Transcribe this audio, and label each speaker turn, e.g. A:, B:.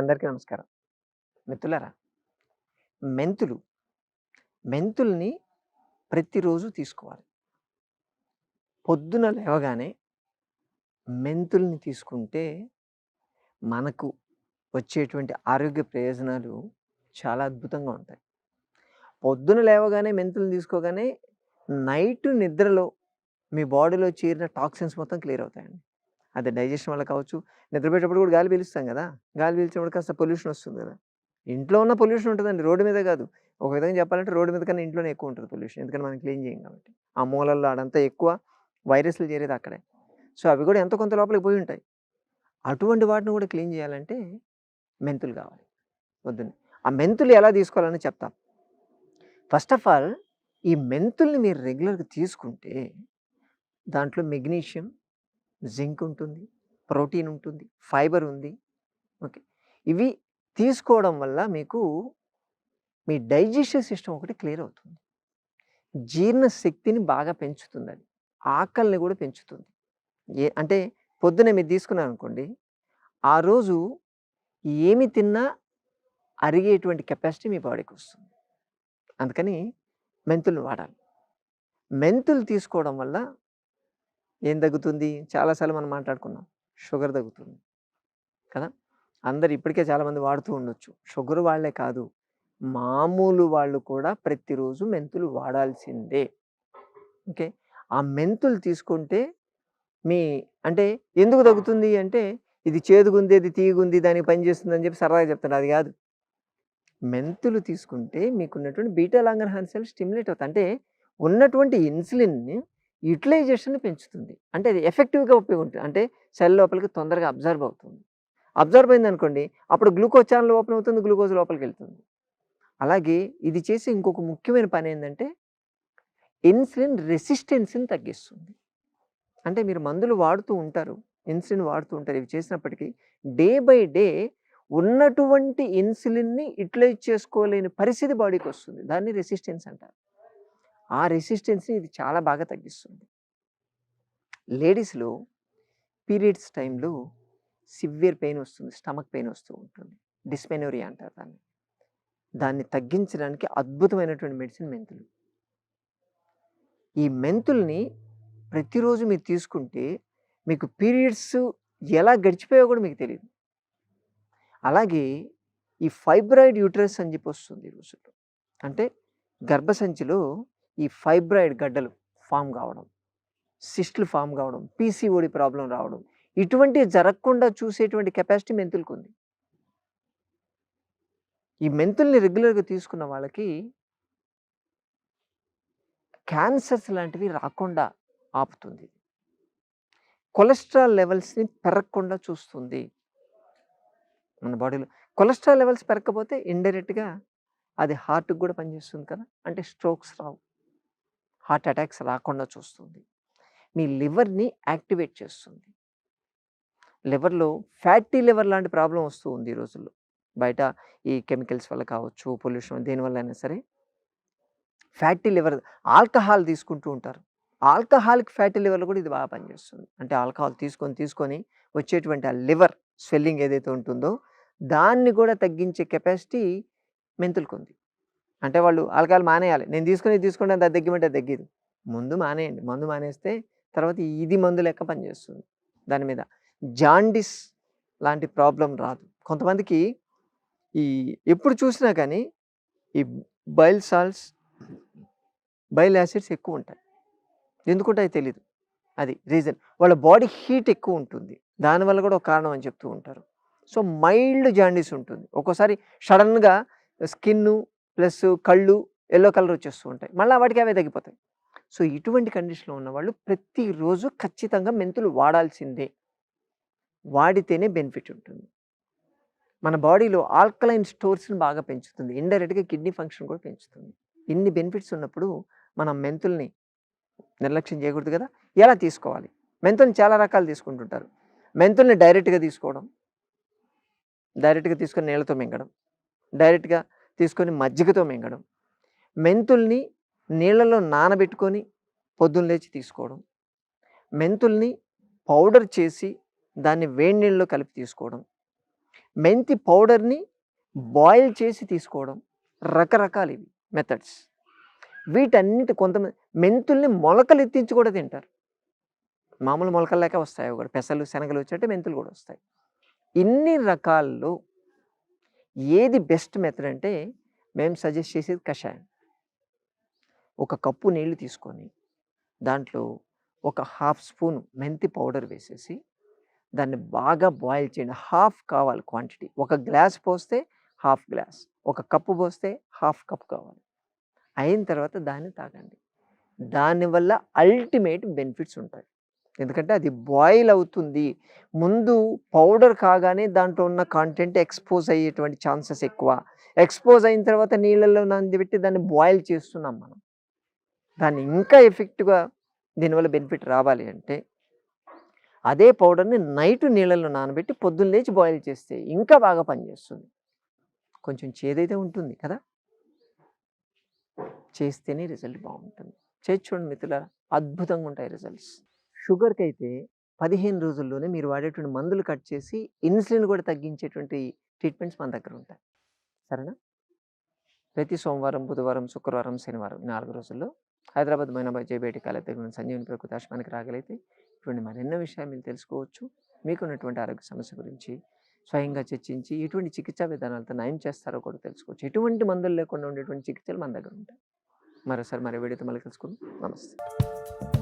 A: అందరికీ నమస్కారం. మిత్రులారా మెంతులు మెంతుల్ని ప్రతిరోజు తీసుకోవాలి. పొద్దున లేవగానే మెంతుల్ని తీసుకుంటే మనకు వచ్చేటువంటి ఆరోగ్య ప్రయోజనాలు చాలా అద్భుతంగా ఉంటాయి. పొద్దున లేవగానే మెంతులు తీసుకోగానే నైట్ నిద్రలో మీ బాడీలో చేరిన టాక్సిన్స్ మొత్తం క్లియర్ అవుతాయండి. అది డైజెషన్ వల్ల కావచ్చు. నిద్రపోయేటప్పుడు కూడా గాలి పీలుస్తాం కదా! గాలి పీల్చినప్పుడు కాస్త పొల్యూషన్ వస్తుంది కదా! ఇంట్లో ఉన్న పొల్యూషన్ ఉంటుందండి రోడ్డు మీద కాదు. ఒక విధంగా చెప్పాలంటే రోడ్డు మీద కన్నా ఇంట్లోనే ఎక్కువ ఉంటుంది పొల్యూషన్. ఎందుకంటే మనం క్లీన్ చేయం కాబట్టి. ఆ మూలల్లో ఆడంతా ఎక్కువ వైరస్లు చేరేది అక్కడే. సో అవి కూడా ఎంతో కొంత లోపలికి పోయి ఉంటాయి. అటువంటి వాటిని కూడా క్లీన్ చేయాలంటే మెంతులు కావాలి. పొద్దున్నే ఆ మెంతులు ఎలా తీసుకోవాలని చెప్తాం. ఫస్ట్ ఆఫ్ ఆల్ ఈ మెంతుల్ని మీరు రెగ్యులర్గా తీసుకుంటే దాంట్లో మెగ్నీషియం జింక్ ఉంటుంది ప్రోటీన్ ఉంటుంది ఫైబర్ ఉంది. ఓకే. ఇవి తీసుకోవడం వల్ల మీకు మీ డైజెషన్ సిస్టమ్ ఒకటి క్లియర్ అవుతుంది. జీర్ణ శక్తిని బాగా పెంచుతుంది అది. ఆకలిని కూడా పెంచుతుంది. ఏ అంటే పొద్దునే మీరు తీసుకున్నారు అనుకోండి ఆ రోజు ఏమి తిన్నా అరిగేటువంటి కెపాసిటీ మీ బాడీకి వస్తుంది. అందుకని మెంతులు వాడాలి. మెంతులు తీసుకోవడం వల్ల ఏం తగ్గుతుంది? చాలాసార్లు మనం మాట్లాడుకున్నాం. షుగర్ తగ్గుతుంది. కదా! అందరు ఇప్పటికే చాలామంది వాడుతూ ఉండొచ్చు. షుగర్ వాళ్ళే కాదు. మామూలు వాళ్ళు కూడా ప్రతిరోజు మెంతులు వాడాల్సిందే. ఓకే? ఆ మెంతులు తీసుకుంటే మీ అంటే ఎందుకు తగ్గుతుంది అంటే ఇది చేదుగుంది ఇది తీగుంది దానికి పనిచేస్తుంది అని చెప్పి సరదాగా చెప్తాడు. అది కాదు. మెంతులు తీసుకుంటే మీకున్నటువంటి బీటా లాంగర్ సెల్ స్టిమ్యులేట్ అవుతుంది అంటే ఉన్నటువంటి ఇన్సులిన్ని యూటిలైజేషన్ పెంచుతుంది. అంటే అది ఎఫెక్టివ్గా ఉపయోగపడుతుంది. అంటే సెల్ లోపలికి తొందరగా అబ్జర్వ్ అవుతుంది. అబ్జర్వ్ అయింది అనుకోండి అప్పుడు గ్లూకోజ్ ఛానల్ ఓపెన్ అవుతుంది గ్లూకోజ్ లోపలికి వెళ్తుంది. అలాగే ఇది చేసే ఇంకొక ముఖ్యమైన పని ఏంటంటే ఇన్సులిన్ రెసిస్టెన్స్ని తగ్గిస్తుంది. అంటే మీరు మందులు వాడుతూ ఉంటారు ఇన్సులిన్ వాడుతూ ఉంటారు ఇవి చేసినప్పటికీ డే బై డే ఉన్నటువంటి ఇన్సులిన్ని యూటిలైజ్ చేసుకోలేని పరిస్థితి బాడీకి వస్తుంది. దాన్ని రెసిస్టెన్స్ అంటారు. ఆ రెసిస్టెన్స్ని ఇది చాలా బాగా తగ్గిస్తుంది. లేడీస్లో పీరియడ్స్ టైంలో సివియర్ పెయిన్ వస్తుంది స్టమక్ పెయిన్ వస్తూ ఉంటుంది. డిస్మెనోరియా అంటారు దాన్ని. దాన్ని తగ్గించడానికి అద్భుతమైనటువంటి మెడిసిన్ మెంతులు. ఈ మెంతుల్ని ప్రతిరోజు మీరు తీసుకుంటే మీకు పీరియడ్స్ ఎలా గడిచిపోయో కూడా మీకు తెలియదు అలాగే ఈ ఫైబ్రాయిడ్ యూట్రస్ అని చెప్పి వస్తుంది ఈ రోజుల్లో. అంటే గర్భసంచిలో ఈ ఫైబ్రాయిడ్ గడ్డలు ఫామ్ కావడం సిస్టులు ఫామ్ కావడం పీసీఓడి ప్రాబ్లం రావడం ఇటువంటి జరగకుండా చూసేటువంటి కెపాసిటీ మెంతులకు ఉంది. ఈ మెంతుల్ని రెగ్యులర్గా తీసుకున్న వాళ్ళకి క్యాన్సర్స్ లాంటివి రాకుండా ఆపుతుంది. కొలెస్ట్రాల్ లెవెల్స్ని పెరగకుండా చూస్తుంది. మన బాడీలో కొలెస్ట్రాల్ లెవెల్స్ పెరగకపోతే ఇండైరెక్ట్గా అది హార్ట్కి కూడా పనిచేస్తుంది కదా అంటే స్ట్రోక్స్ రావు. హార్ట్ అటాక్స్ రాకుండా చూస్తుంది. మీ లివర్ని యాక్టివేట్ చేస్తుంది. లివర్లో ఫ్యాటీ లివర్ లాంటి ప్రాబ్లం వస్తూ ఉంది ఈ రోజుల్లో. బయట ఈ కెమికల్స్ వల్ల కావచ్చు పొల్యూషన్ దేనివల్ల అయినా సరే. ఫ్యాటీ లివర్ ఆల్కహాల్ తీసుకుంటూ ఉంటారు. ఆల్కహాల్కి ఫ్యాటీ లివర్లో కూడా ఇది బాగా పనిచేస్తుంది. అంటే ఆల్కహాల్ తీసుకొని తీసుకొని వచ్చేటువంటి ఆ లివర్ స్వెల్లింగ్ ఏదైతే ఉంటుందో దాన్ని కూడా తగ్గించే కెపాసిటీ మెంతులకు ఉంది అంటే వాళ్ళు ఆల్కహాల్ మానేయాలి. నేను తీసుకుని తీసుకుంటే అది తగ్గిమంటే తగ్గిదు. ముందు మానేయండి. మందు మానేస్తే తర్వాత ఇది మందు లెక్క పనిచేస్తుంది దాని మీద జాండిస్ లాంటి ప్రాబ్లం రాదు. కొంతమందికి ఈ ఎప్పుడు చూసినా కానీ ఈ బైల్ సాల్ట్స్ బైల్ యాసిడ్స్ ఎక్కువ ఉంటాయి. ఎందుకుంటాయి తెలీదు. అది రీజన్. వాళ్ళ బాడీ హీట్ ఎక్కువ ఉంటుంది. దానివల్ల కూడా ఒక కారణం అని చెప్తూ ఉంటారు. సో మైల్డ్ జాండీస్ ఉంటుంది. ఒక్కోసారి సడన్గా స్కిన్ ప్లస్ కళ్ళు ఎల్లో కలర్ వచ్చేస్తూ ఉంటాయి. మళ్ళీ వాటికి అవే తగ్గిపోతాయి. సో ఇటువంటి కండిషన్లో ఉన్న వాళ్ళు ప్రతిరోజు ఖచ్చితంగా మెంతులు వాడాల్సిందే. వాడితేనే బెనిఫిట్ ఉంటుంది. మన బాడీలో ఆల్కలైన్ స్టోర్స్ని బాగా పెంచుతుంది. ఇండైరెక్ట్గా కిడ్నీ ఫంక్షన్ కూడా పెంచుతుంది. ఇన్ని బెనిఫిట్స్ ఉన్నప్పుడు మనం మెంతుల్ని నిర్లక్ష్యం చేయకూడదు కదా! ఎలా తీసుకోవాలి? మెంతుల్ని చాలా రకాలు తీసుకుంటుంటారు. మెంతుల్ని డైరెక్ట్గా తీసుకోవడం డైరెక్ట్గా తీసుకొని నీళ్ళతో మింగడం డైరెక్ట్గా తీసుకొని మజ్జిగతో మింగడం. మెంతుల్ని నీళ్ళలో నానబెట్టుకొని పొద్దున్న లేచి తీసుకోవడం. మెంతుల్ని పౌడర్ చేసి దాన్ని వేడి నీళ్ళలో కలిపి తీసుకోవడం. మెంతి పౌడర్ని బాయిల్ చేసి తీసుకోవడం. రకరకాలు ఇవి మెథడ్స్. వీటన్నిటి కొంతమంది మెంతుల్ని మొలకలు ఎత్తించి కూడా తింటారు. మామూలు మొలకలు లేక వస్తాయి. కూడా పెసలు శనగలు వచ్చేట్టు మెంతులు కూడా వస్తాయి. ఇన్ని రకాల్లో ఏది బెస్ట్ మెథడ్ అంటే మేము సజెస్ట్ చేసేది కషాయం. ఒక కప్పు నీళ్ళు తీసుకొని దాంట్లో ఒక హాఫ్ స్పూన్ మెంతి పౌడర్ వేసేసి దాన్ని బాగా బాయిల్ చేయండి. హాఫ్ కావాలి క్వాంటిటీ. ఒక గ్లాస్ పోస్తే హాఫ్ గ్లాస్. ఒక కప్పు పోస్తే హాఫ్ కప్ కావాలి. అయిన తర్వాత దాన్ని తాగండి. దానివల్ల అల్టిమేట్ బెనిఫిట్స్ ఉంటాయి. ఎందుకంటే అది బాయిల్ అవుతుంది. ముందు పౌడర్ కాగానే దాంట్లో ఉన్న కాంటెంట్ ఎక్స్పోజ్ అయ్యేటువంటి ఛాన్సెస్ ఎక్కువ. ఎక్స్పోజ్ అయిన తర్వాత నీళ్ళల్లో నానబెట్టి దాన్ని బాయిల్ చేస్తున్నాం మనం. దాన్ని ఇంకా ఎఫెక్ట్గా దీనివల్ల బెనిఫిట్ రావాలి అంటే అదే పౌడర్ని నైట్ నీళ్ళల్లో నానబెట్టి పొద్దున్న లేచి బాయిల్ చేస్తే ఇంకా బాగా పనిచేస్తుంది కొంచెం చేదైతే ఉంటుంది కదా? చేస్తేనే రిజల్ట్ బాగుంటుంది. చేసి చూడండి మిత్రుల అద్భుతంగా ఉంటాయి రిజల్ట్స్. షుగర్కి అయితే పదిహేను రోజుల్లోనే మీరు వాడేటువంటి మందులు కట్ చేసి ఇన్సులిన్ కూడా తగ్గించేటువంటి ట్రీట్మెంట్స్ మన దగ్గర ఉంటాయి. సరేనా? ప్రతి సోమవారం బుధవారం శుక్రవారం శనివారం నాలుగు రోజుల్లో హైదరాబాద్ మైనాబాద్ జయబేటి కాలేజ్ సంజీవని ప్రకృతి ఆశ్రమానికి రాగలిగితే ఇటువంటి మరెన్నో విషయాలు మీరు తెలుసుకోవచ్చు. మీకున్నటువంటి ఆరోగ్య సమస్య గురించి స్వయంగా చర్చించి ఎటువంటి చికిత్సా విధానాలతో నయం చేస్తారో కూడా తెలుసుకోవచ్చు. ఎటువంటి మందులు లేకుండా ఉండేటువంటి చికిత్సలు మన దగ్గర ఉంటాయి. మరోసారి మరి వీడియోతో మళ్ళీ కలుసుకుందాం. నమస్తే.